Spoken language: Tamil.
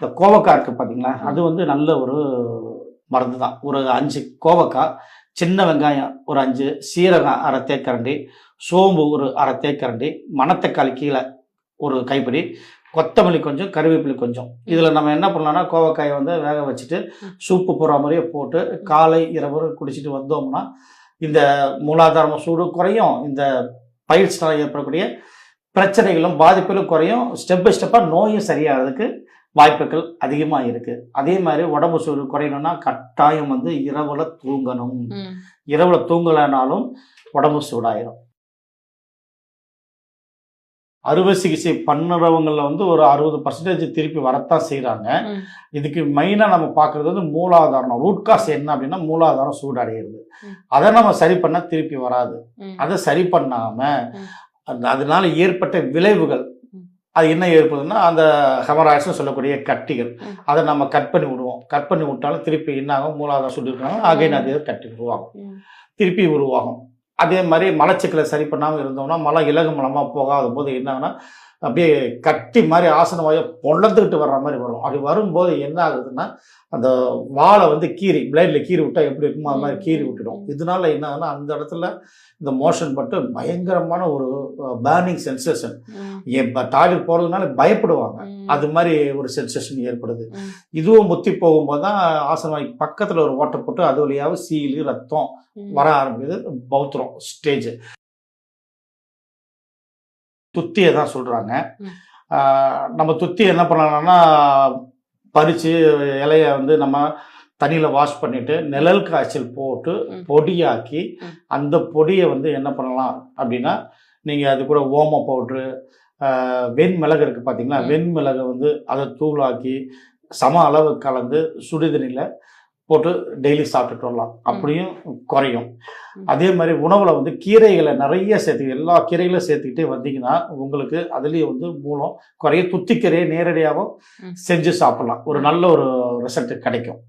இந்த கோவக்காய் இருக்குது பார்த்தீங்களா அது வந்து நல்ல ஒரு மருந்து தான் ஒரு அஞ்சு கோவக்காய் சின்ன வெங்காயம் ஒரு அஞ்சு சீரகம் அரை தேக்கரண்டி சோம்பு ஒரு அரை தேக்கரண்டி மணத்தக்காளி கீழே ஒரு கைப்பிடி கொத்தமல்லி கொஞ்சம் கருவேப்பிலை கொஞ்சம். இதில் நம்ம என்ன பண்ணலாம்னா கோவக்காயை வந்து வேக வச்சுட்டு சூப்பு போடுற மாதிரியே போட்டு காலை இரவு குடிச்சிட்டு வந்தோம்னா இந்த மூலாதாரம் சூடு குறையும். இந்த பயிற்சினால் ஏற்படக்கூடிய பிரச்சனைகளும் பாதிப்புகளும் குறையும். ஸ்டெப் பை ஸ்டெப்பாக நோயும் சரியாகிறதுக்கு வாய்ப்புகள் அதிகமாக இருக்குது அதே மாதிரி உடம்பு சூடு குறையணும்னா கட்டாயம் வந்து இரவுல தூங்கணும். இரவுல தூங்கலைனாலும் உடம்பு சூடாயிரும் அறுவை சிகிச்சை பண்ணுறவங்கள வந்து ஒரு அறுபது பர்சன்டேஜ் திருப்பி வரத்தான் செய்கிறாங்க. இதுக்கு மெயினாக நம்ம பார்க்குறது வந்து மூலாதாரம் ரூட் காஸ் என்ன அப்படின்னா மூலாதாரம் சூடடைகிறது. அதை நம்ம சரி பண்ணால் திருப்பி வராது. அதை சரி பண்ணாமல் அதனால ஏற்பட்ட விளைவுகள். அது என்ன ஏற்படுதுன்னா அந்த ஹெமராய்ட்ஸ்னு சொல்லக்கூடிய கட்டிகள். அதை நம்ம கட் பண்ணி விடுவோம். கட் பண்ணி விட்டாலும் திருப்பி என்ன ஆகும்? மூலாதாரம் சுட்டு இருக்காங்க அகைன் அதே கட்டி உருவாகும். திருப்பி உருவாகும். அதே மாதிரி மலச்சிக்கலை சரி பண்ணாமல் இருந்தோம்னா மலம் இலகு மலமாக போகாத போது என்ன ஆகுனா அப்படியே கட்டி மாதிரி ஆசனமாக பொழந்துக்கிட்டு வர்ற மாதிரி வரும் அப்படி வரும்போது என்ன ஆகுதுன்னா அந்த வாழை வந்து கீறி பிளேடில் கீறி விட்டா எப்படி இருக்குமோ அது மாதிரி கீறி விட்டுடும் இதனால என்ன ஆகுதுன்னா அந்த இடத்துல இந்த மோஷன் பட்டு பயங்கரமான ஒரு பேர்னிங் சென்சேஷன் ம். டாய்லெட் போகிறதுனால பயப்படுவாங்க. அது மாதிரி ஒரு சென்சேஷன் ஏற்படுது. இதுவும் முத்தி போகும்போது தான் ஆசனவாய் பக்கத்தில் ஒரு ஓட்டை போட்டு அது வழியாக சீலு ரத்தம். வர ஆரம்பிக்குது பௌத்திரம் ஸ்டேஜ் துத்தியை தான் சொல்கிறாங்க. நம்ம துத்தி என்ன பண்ணலாம்னா பறித்து இலைய வந்து நம்ம தண்ணியில் வாஷ் பண்ணிட்டு நிழல் காய்ச்சல் போட்டு. பொடியாக்கி. அந்த பொடியை வந்து என்ன பண்ணலாம் அப்படின்னா நீங்கள் அது கூட ஓம பவுட்ரு வெண்மிளகு இருக்குது பார்த்தீங்களா. வெண்மிளகை வந்து அதை தூளாக்கி சம அளவு கலந்து சுடுதண்ணியில் போட்டு டெய்லி சாப்பிட்டுட்டு வரலாம். அப்படியும் குறையும். அதே மாதிரி உணவில் வந்து கீரைகளை நிறைய சேர்த்து எல்லா கீரைகளும் சேர்த்துக்கிட்டே வந்தீங்கன்னா உங்களுக்கு அதுலேயும் வந்து மூலம் குறைய துத்திக்கீரையை நேரடியாகவும். செஞ்சு சாப்பிடலாம். ஒரு நல்ல ஒரு ரிசல்ட் கிடைக்கும்.